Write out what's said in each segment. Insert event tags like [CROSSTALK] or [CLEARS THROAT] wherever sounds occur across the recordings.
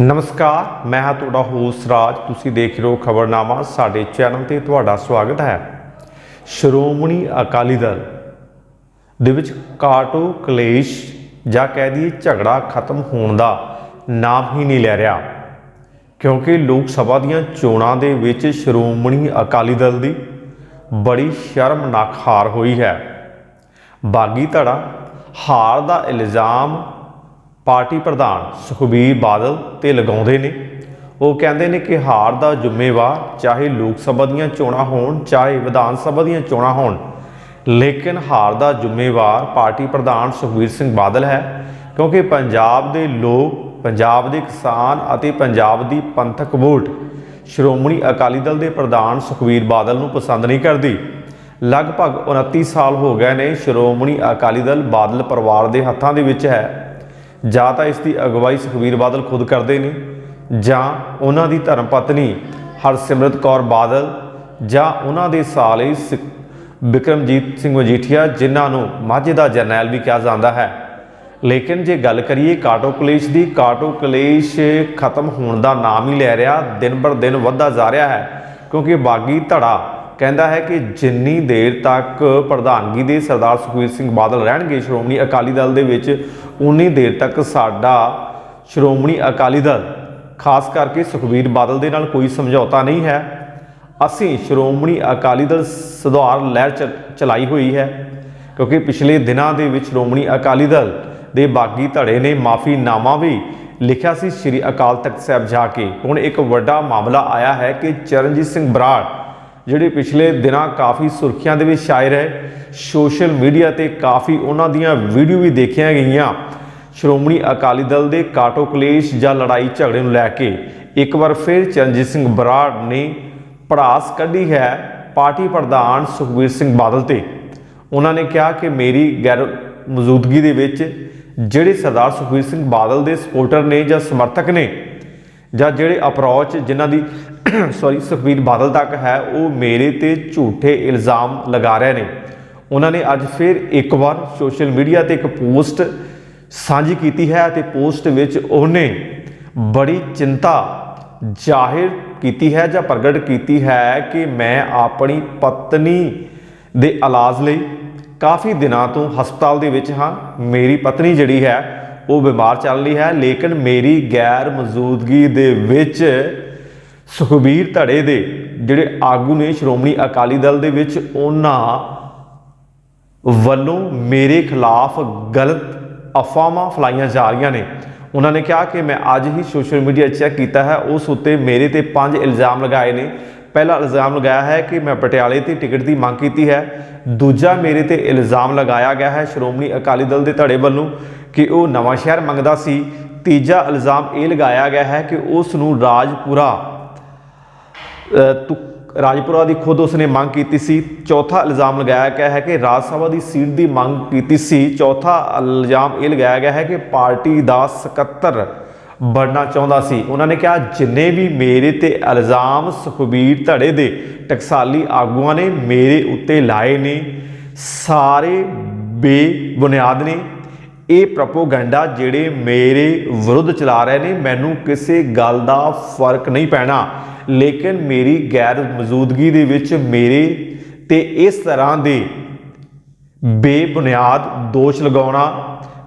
ਨਮਸਕਾਰ, ਮੈਂ ਹਾਂ ਤੁਹਾਡਾ ਹੋਸਟ ਰਾਜ। ਤੁਸੀਂ ਦੇਖ ਰਹੇ ਹੋ ਖਬਰਨਾਮਾ। ਸਾਡੇ ਚੈਨਲ ਤੇ ਤੁਹਾਡਾ ਸਵਾਗਤ ਹੈ। ਸ਼੍ਰੋਮਣੀ ਅਕਾਲੀ ਦਲ ਦੇ ਵਿੱਚ ਕਾਟੋ, ਕਲੇਸ਼ ਜਾਂ ਕਹਿ ਦਈਏ ਝਗੜਾ ਖਤਮ ਹੋਣ ਦਾ ਨਾਮ ਹੀ ਨਹੀਂ ਲੈ ਰਿਹਾ। ਕਿਉਂਕਿ ਲੋਕ ਸਭਾ ਦੀਆਂ ਚੋਣਾਂ ਦੇ ਵਿੱਚ ਸ਼੍ਰੋਮਣੀ ਅਕਾਲੀ ਦਲ ਦੀ ਬੜੀ ਸ਼ਰਮਨਾਕ ਹਾਰ ਹੋਈ ਹੈ। ਬਾਗੀ ਧੜਾ ਹਾਰ ਦਾ ਇਲਜ਼ਾਮ ਪਾਰਟੀ ਪ੍ਰਧਾਨ ਸੁਖਬੀਰ ਬਾਦਲ ਤੇ ਲਗਾਉਂਦੇ ਨੇ। ਉਹ ਕਹਿੰਦੇ ਨੇ ਕਿ ਹਾਰ ਦਾ ਜ਼ਿੰਮੇਵਾਰ ਚਾਹੇ ਲੋਕ ਸਭਾ ਦੀਆਂ ਚੋਣਾਂ ਹੋਣ, ਚਾਹੇ ਵਿਧਾਨ ਸਭਾ ਦੀਆਂ ਚੋਣਾਂ ਹੋਣ, ਲੇਕਿਨ ਹਾਰ ਦਾ ਜ਼ਿੰਮੇਵਾਰ ਪਾਰਟੀ ਪ੍ਰਧਾਨ ਸੁਖਬੀਰ ਸਿੰਘ ਬਾਦਲ ਹੈ, ਕਿਉਂਕਿ ਪੰਜਾਬ ਦੇ ਲੋਕ, ਪੰਜਾਬ ਦੇ ਕਿਸਾਨ ਅਤੇ ਪੰਜਾਬ ਦੀ ਪੰਥਕ ਵੋਟ ਸ਼੍ਰੋਮਣੀ ਅਕਾਲੀ ਦਲ ਦੇ ਪ੍ਰਧਾਨ ਸੁਖਬੀਰ ਬਾਦਲ ਨੂੰ ਪਸੰਦ ਨਹੀਂ ਕਰਦੀ। ਲਗਭਗ 29 ਸਾਲ ਹੋ ਗਏ ਨੇ ਸ਼੍ਰੋਮਣੀ ਅਕਾਲੀ ਦਲ ਬਾਦਲ ਪਰਿਵਾਰ ਦੇ ਹੱਥਾਂ ਦੇ ਵਿੱਚ ਹੈ। ਜਾਂ ਤਾਂ ਇਸ ਦੀ ਅਗਵਾਈ ਸੁਖਬੀਰ ਬਾਦਲ ਖੁਦ ਕਰਦੇ ਨੇ, ਜਾਂ ਉਹਨਾਂ ਦੀ ਧਰਮ ਪਤਨੀ ਹਰਸਿਮਰਤ ਕੌਰ ਬਾਦਲ, ਜਾਂ ਉਹਨਾਂ ਦੇ ਸਾਲੇ ਸ- ਬਿਕਰਮਜੀਤ ਸਿੰਘ ਮਜੀਠੀਆ ਜਿਨ੍ਹਾਂ ਨੂੰ ਮਾਝੇ ਦਾ ਜਰਨੈਲ ਵੀ ਕਿਹਾ ਜਾਂਦਾ ਹੈ। ਲੇਕਿਨ ਜੇ ਗੱਲ ਕਰੀਏ ਕਾਟੋ ਕਲੇਸ਼ ਦੀ, ਕਾਟੋ ਕਲੇਸ਼ ਖਤਮ ਹੋਣ ਦਾ ਨਾਮ ਹੀ ਲੈ ਰਿਹਾ, ਦਿਨ ਬਰ ਦਿਨ ਵੱਧਦਾ ਜਾ ਰਿਹਾ ਹੈ, ਕਿਉਂਕਿ ਬਾਗੀ ਧੜਾ ਕਹਿੰਦਾ ਹੈ ਕਿ ਜਿੰਨੀ ਦੇਰ ਤੱਕ ਪ੍ਰਧਾਨਗੀ ਦੇ ਸਰਦਾਰ ਸੁਖਬੀਰ ਸਿੰਘ ਬਾਦਲ ਰਹਿਣਗੇ, ਸ਼੍ਰੋਮਣੀ ਅਕਾਲੀ ਦਲ ਦੇ ਵਿੱਚ, ਉਨੀ ਦੇਰ ਤੱਕ ਸਾਡਾ ਸ਼੍ਰੋਮਣੀ ਅਕਾਲੀ ਦਲ, ਖਾਸ ਕਰਕੇ ਸੁਖਬੀਰ ਬਾਦਲ ਦੇ ਨਾਲ ਕੋਈ ਸਮਝੌਤਾ ਨਹੀਂ ਹੈ। ਅਸੀਂ ਸ਼੍ਰੋਮਣੀ ਅਕਾਲੀ ਦਲ ਸੁਧਾਰ ਲਹਿਰ ਚ- ਚਲਾਈ ਹੋਈ ਹੈ, ਕਿਉਂਕਿ ਪਿਛਲੇ ਦਿਨਾਂ ਦੇ ਵਿੱਚ ਸ਼੍ਰੋਮਣੀ ਅਕਾਲੀ ਦਲ ਦੇ ਬਾਗੀ ਧੜੇ ਨੇ ਮਾਫੀਨਾਮਾ ਵੀ ਲਿਖਿਆ ਸੀ। ਸ੍ਰੀ ਅਕਾਲ ਤਖਤ ਸਾਹਿਬ ਜਾ ਕੇ ਹੁਣ ਇੱਕ ਵੱਡਾ ਮਾਮਲਾ ਆਇਆ ਹੈ ਕਿ ਚਰਨਜੀਤ ਸਿੰਘ ਬਰਾੜ ਜਿਹੜੇ ਪਿਛਲੇ ਦਿਨਾਂ ਕਾਫੀ ਸੁਰਖੀਆਂ ਦੇ ਵਿੱਚ ਸ਼ਾਇਰ ਰਹੇ, ਸੋਸ਼ਲ ਮੀਡੀਆ ਤੇ ਕਾਫੀ ਉਹਨਾਂ ਦੀਆਂ ਵੀਡੀਓ ਵੀ ਦੇਖੀਆਂ ਗਈਆਂ। ਸ਼੍ਰੋਮਣੀ ਅਕਾਲੀ ਦਲ ਦੇ ਕਾਟੋ ਕਲੇਸ਼ ਜਾਂ ਲੜਾਈ ਝਗੜੇ ਨੂੰ ਲੈ ਕੇ ਇੱਕ ਵਾਰ ਫਿਰ ਚਰਨਜੀਤ ਸਿੰਘ ਬਰਾੜ ਨੇ ਪੜਾਸ ਕੱਢੀ ਹੈ ਪਾਰਟੀ ਪ੍ਰਧਾਨ ਸੁਖਬੀਰ ਸਿੰਘ ਬਾਦਲ ਤੇ। ਉਹਨਾਂ ਨੇ ਕਿਹਾ ਕਿ ਮੇਰੀ ਗੈਰ ਮੌਜੂਦਗੀ ਦੇ ਵਿੱਚ ਜਿਹੜੇ ਸਰਦਾਰ ਸੁਖਬੀਰ ਸਿੰਘ ਬਾਦਲ ਦੇ ਸਪੋਰਟਰ ਨੇ ਜਾਂ ਸਮਰਥਕ ਨੇ ਜਾਂ ਜਿਹੜੇ ਅਪਰੋਚ ਜਿਨ੍ਹਾਂ ਦੀ [CLEARS THROAT] ਸੌਰੀ ਸੁਖਬੀਰ ਬਾਦਲ ਤੱਕ ਹੈ, ਉਹ ਮੇਰੇ ਤੇ ਝੂਠੇ ਇਲਜ਼ਾਮ ਲਗਾ ਰਹੇ ਨੇ। ਉਹਨਾਂ ਨੇ ਅੱਜ ਫਿਰ ਇੱਕ ਵਾਰ ਸੋਸ਼ਲ ਮੀਡੀਆ ਤੇ ਇੱਕ ਪੋਸਟ ਸਾਂਝੀ ਕੀਤੀ ਹੈ ਅਤੇ ਪੋਸਟ ਵਿੱਚ ਉਹਨੇ ਬੜੀ ਚਿੰਤਾ ਜ਼ਾਹਿਰ ਕੀਤੀ ਹੈ ਜਾਂ ਪ੍ਰਗਟ ਕੀਤੀ ਹੈ ਕਿ ਮੈਂ ਆਪਣੀ ਪਤਨੀ ਦੇ ਇਲਾਜ ਲਈ ਕਾਫੀ ਦਿਨਾਂ ਤੋਂ ਹਸਪਤਾਲ ਦੇ ਵਿੱਚ ਹਾਂ। ਮੇਰੀ ਪਤਨੀ ਜਿਹੜੀ ਹੈ, ਉਹ ਬਿਮਾਰ ਚੱਲ ਰਹੀ ਹੈ, ਲੇਕਿਨ ਮੇਰੀ ਗੈਰ ਮੌਜੂਦਗੀ ਦੇ ਵਿੱਚ ਸੁਖਬੀਰ ਧੜੇ ਦੇ ਜਿਹੜੇ ਆਗੂ ਨੇ ਸ਼੍ਰੋਮਣੀ ਅਕਾਲੀ ਦਲ ਦੇ ਵਿੱਚ, ਉਹਨਾਂ ਵੱਲੋਂ ਮੇਰੇ ਖਿਲਾਫ ਗਲਤ ਅਫਵਾਹਾਂ ਫਲਾਈਆਂ ਜਾ ਰਹੀਆਂ ਨੇ। ਉਹਨਾਂ ਨੇ ਕਿਹਾ ਕਿ ਮੈਂ ਅੱਜ ਹੀ ਸੋਸ਼ਲ ਮੀਡੀਆ ਚੈੱਕ ਕੀਤਾ ਹੈ, ਉਸ ਉੱਤੇ ਮੇਰੇ ਤੇ ਪੰਜ ਇਲਜ਼ਾਮ ਲਗਾਏ ਨੇ। ਪਹਿਲਾ ਇਲਜ਼ਾਮ ਲਗਾਇਆ ਹੈ ਕਿ ਮੈਂ ਪਟਿਆਲੇ ਤੇ ਟਿਕਟ ਦੀ ਮੰਗ ਕੀਤੀ ਹੈ। ਦੂਜਾ, ਮੇਰੇ ਤੇ ਇਲਜ਼ਾਮ ਲਗਾਇਆ ਗਿਆ ਹੈ ਸ਼੍ਰੋਮਣੀ ਅਕਾਲੀ ਦਲ ਦੇ ਧੜੇ ਵੱਲੋਂ ਕਿ ਉਹ ਨਵਾਂ ਸ਼ਹਿਰ ਮੰਗਦਾ ਸੀ। ਤੀਜਾ ਇਲਜ਼ਾਮ ਇਹ ਲਗਾਇਆ ਗਿਆ ਹੈ ਕਿ ਉਸ ਨੂੰ ਰਾਜਪੁਰਾ ਰਾਜਪੁਰਾ ਦੀ ਖੁਦ ਉਸਨੇ ਮੰਗ ਕੀਤੀ ਸੀ। ਚੌਥਾ ਇਲਜ਼ਾਮ ਲਗਾਇਆ ਗਿਆ ਹੈ ਕਿ ਰਾਜ ਸਭਾ ਦੀ ਸੀਟ ਦੀ ਮੰਗ ਕੀਤੀ ਸੀ। ਚੌਥਾ ਇਲਜ਼ਾਮ ਇਹ ਲਗਾਇਆ ਗਿਆ ਹੈ ਕਿ ਪਾਰਟੀ ਦਾ ਸਕੱਤਰ ਬਣਨਾ ਚਾਹੁੰਦਾ ਸੀ। ਉਹਨਾਂ ਨੇ ਕਿਹਾ, ਜਿੰਨੇ ਵੀ ਮੇਰੇ ਤੇ ਇਲਜ਼ਾਮ ਸੁਖਬੀਰ ਧੜੇ ਦੇ ਟਕਸਾਲੀ ਆਗੂਆਂ ਨੇ ਮੇਰੇ ਉੱਤੇ ਲਾਏ ਨੇ, ਸਾਰੇ ਬੇਬੁਨਿਆਦ ਨੇ ਇਹ ਪ੍ਰੋਪੋਗੈਂਡਾ ਜਿਹੜੇ ਮੇਰੇ ਵਿਰੁੱਧ ਚਲਾ ਰਹੇ ਨੇ, ਮੈਨੂੰ ਕਿਸੇ ਗੱਲ ਦਾ ਫ਼ਰਕ ਨਹੀਂ ਪੈਣਾ। ਲੇਕਿਨ ਮੇਰੀ ਗੈਰ ਮੌਜੂਦਗੀ ਦੇ ਵਿੱਚ ਮੇਰੇ ਤੇ ਇਸ ਤਰ੍ਹਾਂ ਦੇ ਬੇਬੁਨਿਆਦ ਦੋਸ਼ ਲਗਾਉਣਾ,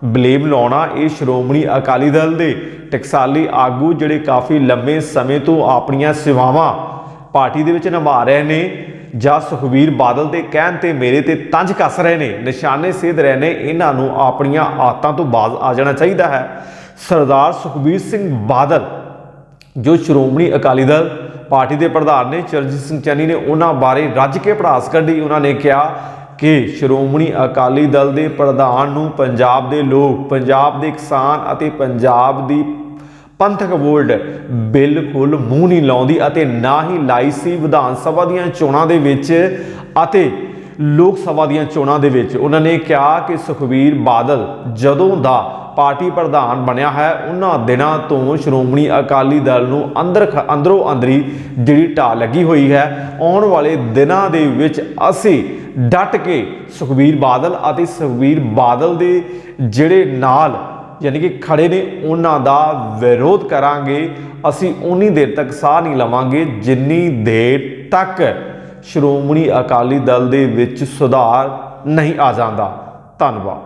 ਬਲੇਮ ਲਾਉਣਾ, ਇਹ ਸ਼੍ਰੋਮਣੀ ਅਕਾਲੀ ਦਲ ਦੇ ਟਕਸਾਲੀ ਆਗੂ ਜਿਹੜੇ ਕਾਫੀ ਲੰਮੇ ਸਮੇਂ ਤੋਂ ਆਪਣੀਆਂ ਸੇਵਾਵਾਂ ਪਾਰਟੀ ਦੇ ਵਿੱਚ ਨਿਭਾ ਰਹੇ ਨੇ ਜਾਂ ਸੁਖਬੀਰ ਬਾਦਲ ਦੇ ਕਹਿਣ ਤੇ ਮੇਰੇ ਤੇ ਤੰਜ ਕੱਸ ਰਹੇ ਨੇ, ਨਿਸ਼ਾਨੇ ਸੇਧ ਰਹੇ ਨੇ, ਇਹਨਾਂ ਨੂੰ ਆਪਣੀਆਂ ਆਦਤਾਂ ਤੋਂ ਬਾਜ਼ ਆ ਜਾਣਾ ਚਾਹੀਦਾ ਹੈ। ਸਰਦਾਰ ਸੁਖਬੀਰ ਸਿੰਘ ਬਾਦਲ, ਜੋ ਸ਼੍ਰੋਮਣੀ ਅਕਾਲੀ ਦਲ ਪਾਰਟੀ ਦੇ ਪ੍ਰਧਾਨ ਨੇ, ਚਰਨਜੀਤ ਸਿੰਘ ਚੰਨੀ ਨੇ ਉਹਨਾਂ ਬਾਰੇ ਰੱਜ ਕੇ ਪੜਾਸ ਕੱਢੀ। ਉਹਨਾਂ ਨੇ ਕਿਹਾ ਕਿ ਸ਼੍ਰੋਮਣੀ ਅਕਾਲੀ ਦਲ ਦੇ ਪ੍ਰਧਾਨ ਨੂੰ ਪੰਜਾਬ ਦੇ ਲੋਕ, ਪੰਜਾਬ ਦੇ ਕਿਸਾਨ ਅਤੇ ਪੰਜਾਬ ਦੀ ਪੰਥਕ ਵੋਲਡ ਬਿਲਕੁਲ ਮੂੰਹ ਨਹੀਂ ਲਾਉਂਦੀ ਅਤੇ ਨਾ ਹੀ ਲਾਈ ਸੀ ਵਿਧਾਨ ਸਭਾ ਦੀਆਂ ਚੋਣਾਂ ਦੇ ਵਿੱਚ ਅਤੇ ਲੋਕ ਸਭਾ ਦੀਆਂ ਚੋਣਾਂ ਦੇ ਵਿੱਚ। ਉਹਨਾਂ ਨੇ ਕਿਹਾ ਕਿ ਸੁਖਬੀਰ ਬਾਦਲ ਜਦੋਂ ਦਾ ਪਾਰਟੀ ਪ੍ਰਧਾਨ ਬਣਿਆ ਹੈ, ਉਹਨਾਂ ਦਿਨਾਂ ਤੋਂ ਸ਼੍ਰੋਮਣੀ ਅਕਾਲੀ ਦਲ ਨੂੰ ਅੰਦਰ ਖ- ਅੰਦਰੋਂ ਅੰਦਰੀ ਜਿਹੜੀ ਢਾਹ ਲੱਗੀ ਹੋਈ ਹੈ, ਆਉਣ ਵਾਲੇ ਦਿਨਾਂ ਦੇ ਵਿੱਚ ਅਸੀਂ ਡਟ ਕੇ ਸੁਖਬੀਰ ਬਾਦਲ ਅਤੇ ਸੁਖਬੀਰ ਬਾਦਲ ਦੇ ਜਿਹੜੇ ਨਾਲ ਯਾਨੀ ਕਿ ਖੜੇ ਨੇ, ਉਹਨਾਂ ਦਾ ਵਿਰੋਧ ਕਰਾਂਗੇ। ਅਸੀਂ ਉਨੀ ਦੇਰ ਤੱਕ ਸਾਹ ਨਹੀਂ ਲਵਾਂਗੇ, ਜਿੰਨੀ ਦੇਰ ਤੱਕ ਸ਼੍ਰੋਮਣੀ ਅਕਾਲੀ ਦਲ ਦੇ ਵਿੱਚ ਸੁਧਾਰ ਨਹੀਂ ਆ ਜਾਂਦਾ। ਧੰਨਵਾਦ।